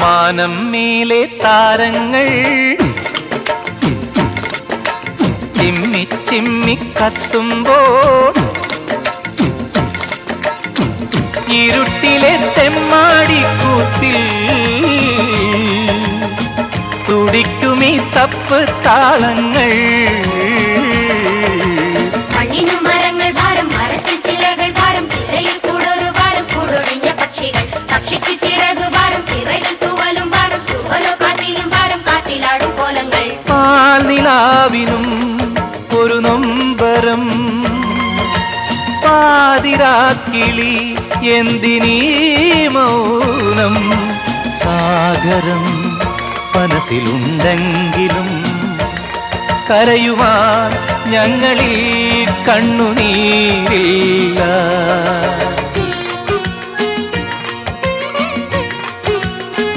മാനം മേലെ താരങ്ങൾ. ചിമ്മി ചിമ്മി കത്തുമ്പോൾ ഇരുട്ടിലെ തെമ്മാടി കൂത്തിൽ തുടിക്കുമീ തപ്പ് താളങ്ങൾ. പക്ഷിക്ക് മരങ്ങൾ പാൽനിലാവിനും ഒരു നൊമ്പരം. പാതിരാക്കിളി എന്തിനീ മൗനം? സാഗരം മനസ്സിലുണ്ടെങ്കിലും കരയുവാൻ ഞങ്ങളിൽ കണ്ണുനീരില്ല.